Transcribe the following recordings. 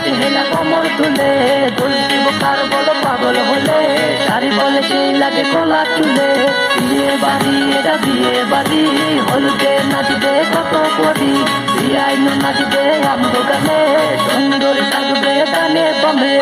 হাতে হেলা কোমর তুলে দোষ দিব কার বলো পাগল হলে। শাড়ি বলে সেই লাগে কলা তুলে বিয়ে বাড়ি, এটা বিয়ে বাড়ি। হলুদে নাচবে কত করি। বিয়াই নাচবে আম দোকানে সুন্দর থাকবে গানে কমে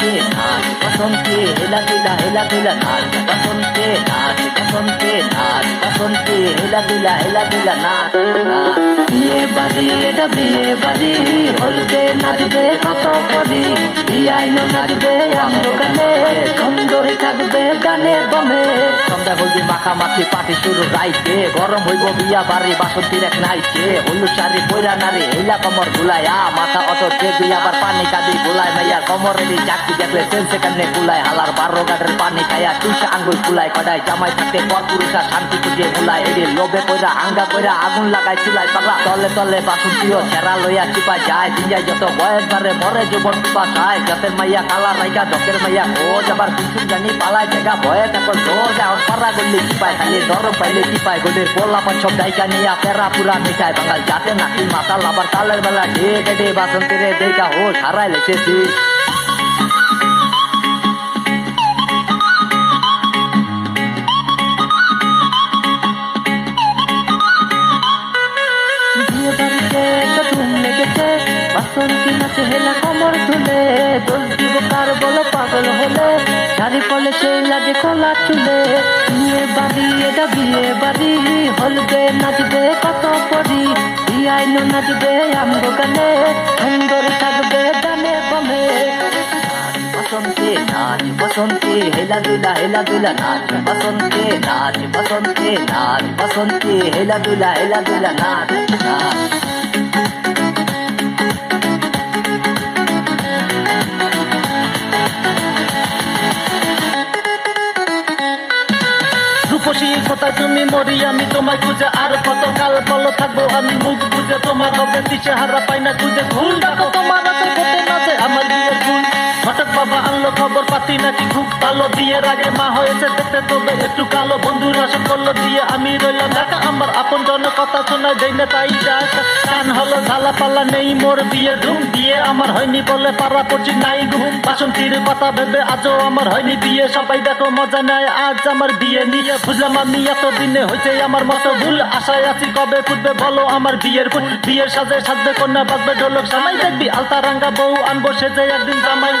Yeah. বসন্তে হেলা দুলা হেলা দুলা নাচ, বসন্তে নাচ বসন্তে নাচ, বসন্তে হেলা দুলা হেলা দুলা নাচ। বিয়ে বাড়ি, এটা বিয়ে বাড়ি, হলুদে নাচবে কত করি বিয়াইনো নাচবে আমগো গানে সুন্দরী থাকবে গানে, বমে সন্ধ্যা হইবে মাখামাখি পাটি শুরু রাইতে গরম হইব, বিয়া বাড়ি বাসন্তীর এক নাইতে হলুদ শাড়ি পয়রা নারী হেলা কমর গুলায়া। মাথা অত দেবি আবার পানি কাদি গুলায় মাইয়া কমরে দি চাকরি দেখলে সেন্সে কান্নে গুলায়? হালার বারো গাটের পানি খায়া তুইসা আঙ্গুল ফুলায়। কডায় জামাই থাকতে পর পুরুষা শান্তি খুঁজে ফুলায় এডি লোভে পয়রা আঙ্গা পয়রা আগুন লাগায় চুলায়। পাগলা তলে তলে বাসন্তীয় ছেড়া লইয়া চিপা যায়। দিনজায় যত বয়স বারে মরে জীবন টুপা খায় জাতের মাইয়া কালা রাইকা দকের মাইয়া খোঁজ, আবার কিছু জানি পালায়। জায়গা ভয়ে তারপর জোর এখন পারা করলে কি পায় খালি দরম পাইলে কি পায় গোলের পোলা পঞ্চম দায়িকা নিয়া পেরা পুরা মিঠাই বাঙাল যাতে নাকি মাতাল আবার কালের বেলা ডে ডে বাসন্তীরে দেখা হো সারাই লেগেছে বাসন্তী নাচে কমর তুলে কার বলো, পাগল হলে। শাড়ি পলে সেই লাগে কলা চুলে। বিয়ে বাড়ি, এটা বিয়ে বাড়ি। হলদে নাচবে কত পরি। বিয়াই নাচবে আমগো গানে সুন্দর থাকবে বমে। বসন্তে নাচ, বসন্তে হেলা দুলা হেলা দুলা নাচ। বসন্তে নাচ বসন্তে নাচ, বসন্তে হেলা দুলা হেলা দুলা নাচ নাচ। রূপসী কথা তুমি মরি, আমি তোমায় খুঁজে আর কত কাল বলো থাকব? আমি মুখ বুঝে তোমার হবে দিশে হারা পাই না, খুঁজে ডাকো তোমার আমার ভুল। হঠাৎ বাবা আনলো খবর পাতি নাকি খুব ভালো। বিয়ের আগে মা হয়েছে দেখতে তবে একটু কালো। বন্ধুরা সব করল দিয়ে আমি রইলাম ঢাকা। আমার আপন জন কথা শোনা যাই না তাই যাক। কান হলো ঝালা পাল্লা নেই মোর বিয়ে ধুম বিয়ে আমার হয়নি বলে পাড়া পড়ছি, নাই ঘুম। বাসন্তীর কথা ভেবে আজও আমার হয়নি বিয়ে। সবাই দেখো মজা নেয়, আজ আমার বিয়ে নিয়ে। বুঝলাম আমি এতদিনে হয়েছে আমার মতো ভুল। আশায় আছি কবে ফুটবে বলো আমার বিয়ের ফুল। বিয়ের সাজে সাজবে কন্যা, বাজবে ঢোলক সামাই দেখবি। আলতা রাঙ্গা বউ আনব সেজে একদিন জামাই।